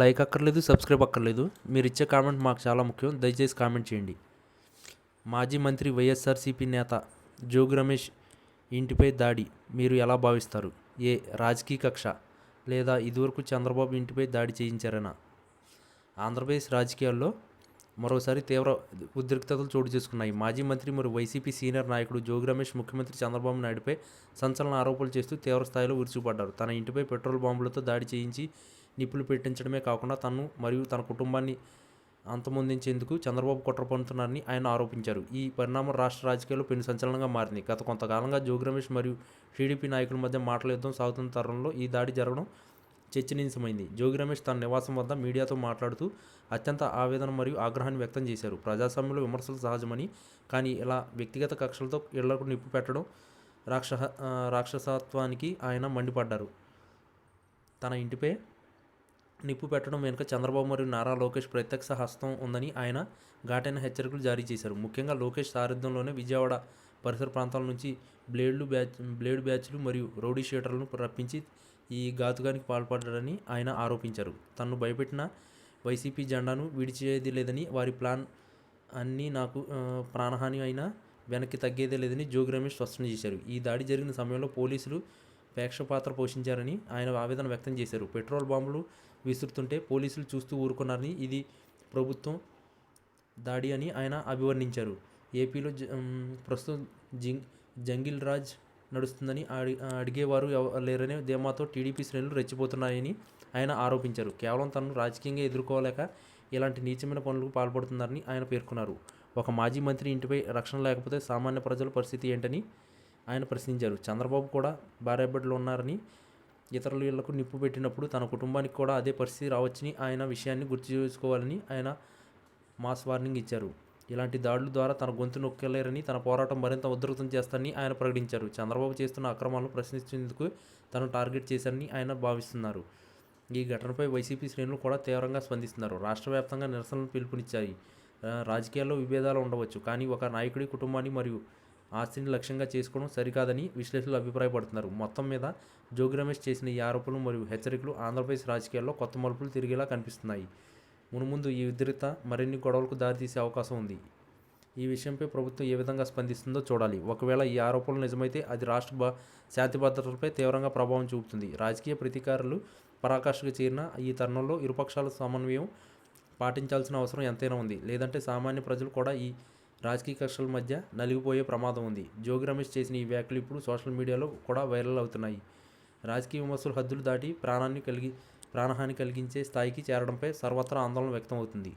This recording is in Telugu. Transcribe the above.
లైక్ అక్కర్లేదు సబ్స్క్రైబ్ అక్కర్లేదు. మీరు ఇచ్చే కామెంట్ మాకు చాలా ముఖ్యం. దయచేసి కామెంట్ చేయండి. మాజీ మంత్రి వైఎస్ఆర్సీపీ నేత జోగి రమేష్ ఇంటిపై దాడి మీరు ఎలా భావిస్తారు? ఏ రాజకీయ కక్ష? లేదా ఇదివరకు చంద్రబాబు ఇంటిపై దాడి చేయించారనా? ఆంధ్రప్రదేశ్ రాజకీయాల్లో మరోసారి తీవ్ర ఉద్రిక్తతలు చోటు చేసుకున్నాయి. మాజీ మంత్రి మరియు వైసీపీ సీనియర్ నాయకుడు జోగి రమేష్ ముఖ్యమంత్రి చంద్రబాబు నాయుడుపై సంచలన ఆరోపణలు చేస్తూ తీవ్ర స్థాయిలో విరుచుకుపడ్డారు. తన ఇంటిపై పెట్రోల్ బాంబులతో దాడి చేయించి నిప్పులు పెట్టించడమే కాకుండా తను మరియు తన కుటుంబాన్ని అంతమొందించేందుకు చంద్రబాబు కుట్ర పన్నుతున్నారని ఆయన ఆరోపించారు. ఈ పరిణామం రాష్ట్ర రాజకీయాల్లో పెను సంచలనంగా మారింది. గత కొంతకాలంగా జోగి రమేష్ మరియు టీడీపీ నాయకుల మధ్య మాటల యుద్ధం సాగుతున్న తరుణంలో ఈ దాడి జరగడం చర్చనీయాంశమైంది. జోగి రమేష్ తన నివాసం వద్ద మీడియాతో మాట్లాడుతూ అత్యంత ఆవేదన మరియు ఆగ్రహాన్ని వ్యక్తం చేశారు. ప్రజాస్వామ్యంలో విమర్శలు సహజమని కానీ ఇలా వ్యక్తిగత కక్షలతో ఇళ్ళకు నిప్పు పెట్టడం రాక్ష రాక్షసత్వానికి ఆయన మండిపడ్డారు. తన ఇంటిపై నిప్పు పెట్టడం వెనుక చంద్రబాబు మరియు నారా లోకేష్ ప్రత్యక్ష హస్తం ఉందని ఆయన ఘాటైన హెచ్చరికలు జారీ చేశారు. ముఖ్యంగా లోకేష్ సారథ్యంలోనే విజయవాడ పరిసర ప్రాంతాల నుంచి బ్లేడ్లు బ్యాచ్ బ్లేడ్ బ్యాచ్లు మరియు రౌడీ షీటర్లను రప్పించి ఈ ఘాతుకానికి పాల్పడ్డారని ఆయన ఆరోపించారు. తనను భయపెట్టిన వైసీపీ జెండాను విడిచేది లేదని వారి ప్లాన్ అన్నీ నాకు ప్రాణహాని అయినా వెనక్కి తగ్గేదే లేదని జోగి రమేష్ స్పష్టం చేశారు. ఈ దాడి జరిగిన సమయంలో పోలీసులు ప్రేక్ష పాత్ర పోషించారని ఆయన ఆవేదన వ్యక్తం చేశారు. పెట్రోల్ బాంబులు విసురుతుంటే పోలీసులు చూస్తూ ఊరుకున్నారని ఇది ప్రభుత్వం దాడి అని ఆయన అభివర్ణించారు. ఏపీలో జ- ప్రస్తుతం జింగ్ జంగిల్ రాజ్ నడుస్తుందని అడిగేవారు లేరనే ధీమాతో టీడీపీ శ్రేణులు రెచ్చిపోతున్నాయని ఆయన ఆరోపించారు. కేవలం తనను రాజకీయంగా ఎదుర్కోలేక ఇలాంటి నీచమైన పనులకు పాల్పడుతున్నారని ఆయన పేర్కొన్నారు. ఒక మాజీ మంత్రి ఇంటిపై రక్షణ లేకపోతే సామాన్య ప్రజల పరిస్థితి ఏంటని ఆయన ప్రశ్నించారు. చంద్రబాబు కూడా భార్యాబిడ్డలు ఉన్నారని ఇతరుల ఇళ్ళకు నిప్పు పెట్టినప్పుడు తన కుటుంబానికి కూడా అదే పరిస్థితి రావచ్చని ఆయన విషయాన్ని గుర్తు చేసుకోవాలని ఆయన మాస్ వార్నింగ్ ఇచ్చారు. ఇలాంటి దాడుల ద్వారా తన గొంతు నొక్కలేరని తన పోరాటం మరింత ఉధృతం చేస్తారని ఆయన ప్రకటించారు. చంద్రబాబు చేస్తున్న అక్రమాలను ప్రశ్నించేందుకు తను టార్గెట్ చేశారని ఆయన భావిస్తున్నారు. ఈ ఘటనపై వైసీపీ శ్రేణులు కూడా తీవ్రంగా స్పందిస్తున్నారు. రాష్ట్ర వ్యాప్తంగా నిరసనలు పిలుపునిచ్చాయి. రాజకీయాల్లో విభేదాలు ఉండవచ్చు. కానీ ఒక నాయకుడి కుటుంబాన్ని మరియు ఆస్తిని లక్ష్యంగా చేసుకోవడం సరికాదని విశ్లేషకులు అభిప్రాయపడుతున్నారు. మొత్తం మీద జోగి రమేష్ చేసిన ఈ ఆరోపణలు మరియు హెచ్చరికలు ఆంధ్రప్రదేశ్ రాజకీయాల్లో కొత్త మలుపులు తిరిగేలా కనిపిస్తున్నాయి. మునుముందు ఈ ఉద్రిక్త మరిన్ని గొడవలకు దారితీసే అవకాశం ఉంది. ఈ విషయంపై ప్రభుత్వం ఏ విధంగా స్పందిస్తుందో చూడాలి. ఒకవేళ ఈ ఆరోపణలు నిజమైతే అది రాష్ట్ర శాంతి భద్రతలపై తీవ్రంగా ప్రభావం చూపుతుంది. రాజకీయ ప్రతీకారులు పరాకాష్ఠకు చేరిన ఈ తరుణంలో ఇరుపక్షాల సమన్వయం పాటించాల్సిన అవసరం ఎంతైనా ఉంది. లేదంటే సామాన్య ప్రజలు కూడా ఈ రాజకీయ కక్షల మధ్య నలిగిపోయే ప్రమాదం ఉంది. జోగి రమేష్ చేసిన ఈ వ్యాఖ్యలు ఇప్పుడు సోషల్ మీడియాలో కూడా వైరల్ అవుతున్నాయి. రాజకీయ విమర్శలు హద్దులు దాటి ప్రాణాన్ని కలిగి ప్రాణహాని కలిగించే స్థాయికి చేరడంపై సర్వత్రా ఆందోళన వ్యక్తం అవుతుంది